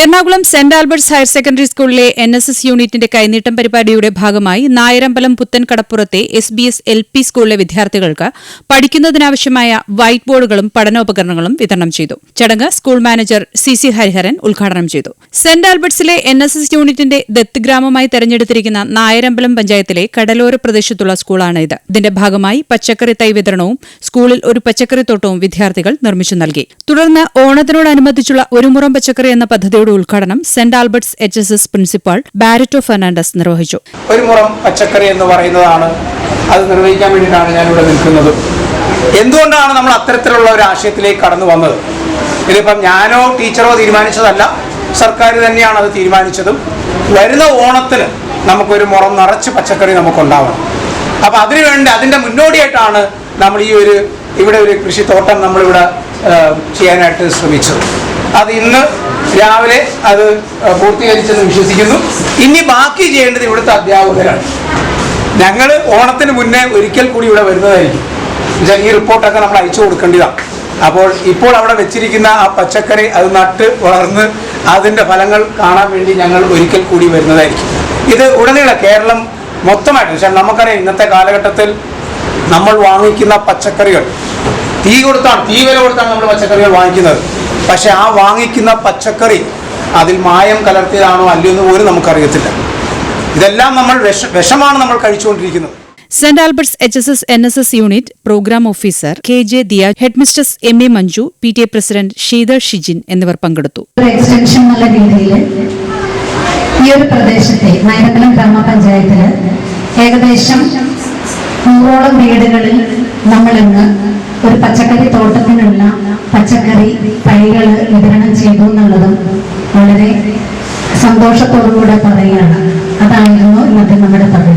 Ernakulam saint Albert's higher secondary സ്കൂളിലെ N S S യൂണിറ്റിന്റെ കൈനീട്ടം പരിപാടിയുടെ ഭാഗമായി Nayarambalam പുത്തൻകടപ്പുറത്തെ S B S L P സ്കൂളിലെ വിദ്യാർത്ഥികൾക്ക് പഠിക്കുന്നതിനാവശ്യമായ വൈറ്റ് ബോർഡുകളും പഠനോപകരണങ്ങളും വിതരണം ചെയ്തു. ചടങ്ങ് school manager C C Hariharan ഉദ്ഘാടനം ചെയ്തു. സെന്റ് ആൽബർട്ട്സിലെ എൻ എസ് എസ് യൂണിറ്റിന്റെ ദത്ത് ഗ്രാമമായി തെരഞ്ഞെടുത്തിരിക്കുന്ന നായരമ്പലം പഞ്ചായത്തിലെ കടലോര പ്രദേശത്തുള്ള സ്കൂളാണ് ഇത് ഇതിന്റെ ഭാഗമായി പച്ചക്കറി തൈ വിതരണവും സ്കൂളിൽ ഒരു പച്ചക്കറിത്തോട്ടവും വിദ്യാർത്ഥികൾ നിർമ്മിച്ചു നൽകി. തുടർന്ന് ഓണത്തിനോടനുബന്ധിച്ചുള്ള ഒരു മുറം പച്ചക്കറി എന്ന പദ്ധതിയുടെ ഉദ്ഘാടനം saint Albert's H S S principal Barreto Fernandez നിർവഹിച്ചു. ഒരു മുറം പച്ചക്കറി എന്ന് പറയുന്നതാണ് അത് നിർവഹിക്കാൻ വേണ്ടിയിട്ടാണ് ഇവിടെ നിൽക്കുന്നത്. എന്തുകൊണ്ടാണ് നമ്മൾ അത്തരത്തിലുള്ള ഒരു ആശയത്തിലേക്ക് കടന്നു വന്നത്? ഇതിപ്പം ഞാനോ ടീച്ചറോ തീരുമാനിച്ചതല്ല. സർക്കാർ തന്നെയാണ് അത് തീരുമാനിച്ചതും. വരുന്ന ഓണത്തിന് നമുക്കൊരു മുറം നിറച്ച് പച്ചക്കറി നമുക്കുണ്ടാവണം. അപ്പോൾ അതിനുവേണ്ടി അതിന്റെ മുന്നോടിയായിട്ടാണ് നമ്മൾ ഈ ഒരു ഇവിടെ ഒരു കൃഷിത്തോട്ടം നമ്മളിവിടെ ചെയ്യാനായിട്ട് ശ്രമിച്ചത്. അത് ഇന്ന് രാവിലെ അത് പൂർത്തീകരിച്ചെന്ന് വിശ്വസിക്കുന്നു. ഇനി ബാക്കി ചെയ്യേണ്ടത് ഇവിടുത്തെ അധ്യാപകരാണ്. ഞങ്ങൾ ഓണത്തിന് മുന്നേ ഒരിക്കൽ കൂടി ഇവിടെ വരുന്നതായിരിക്കും. എന്നുവെച്ചാൽ ഈ റിപ്പോർട്ടൊക്കെ നമ്മൾ അയച്ചു കൊടുക്കേണ്ടതാണ് അപ്പോൾ ഇപ്പോൾ അവിടെ വെച്ചിരിക്കുന്ന ആ പച്ചക്കറി അത് നട്ട് വളർന്ന് അതിന്റെ ഫലങ്ങൾ കാണാൻ വേണ്ടി ഞങ്ങൾ ഒരിക്കൽ കൂടി വരുന്നതായിരിക്കും. ഇത് ഉടനീളം കേരളം മൊത്തമായിട്ട് പക്ഷേ നമുക്കറിയാം ഇന്നത്തെ കാലഘട്ടത്തിൽ നമ്മൾ വാങ്ങിക്കുന്ന പച്ചക്കറികൾ തീ കൊടുത്താണ് തീ വില കൊടുത്താണ് നമ്മൾ പച്ചക്കറികൾ വാങ്ങിക്കുന്നത്. പക്ഷെ ആ വാങ്ങിക്കുന്ന പച്ചക്കറി അതിൽ മായം കലർത്തിയതാണോ അല്ലയോ എന്ന് പോലും നമുക്കറിയത്തില്ല. ഇതെല്ലാം നമ്മൾ വിഷ വിഷമാണ് നമ്മൾ കഴിച്ചുകൊണ്ടിരിക്കുന്നത്. Saint Albert's H S S N S S unit programme officer K J Diya headmistress M A Manju P T A president Sheethal Shijin എന്നിവർ പങ്കെടുത്തു. എക്സ്റ്റൻഷൻ എന്നുള്ള രീതിയിൽ ഈ ഒരു പ്രദേശത്തെ നയനകലം ഗ്രാമപഞ്ചായത്തിൽ ഏകദേശം നൂറോളം വീടുകളിൽ നമ്മൾ ഇന്ന് ഒരു പച്ചക്കറി തോട്ടത്തിനുള്ള പച്ചക്കറി തൈകൾ വിതരണം ചെയ്തു എന്നുള്ളതും വളരെ സന്തോഷത്തോടുകൂടെ പറയുകയാണ്. അതായിരുന്നു ഇന്നത്തെ നമ്മുടെ പദ്ധതി